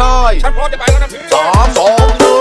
ได้ ฉันพร้อมจะไปแล้วนะพี่ สามสอง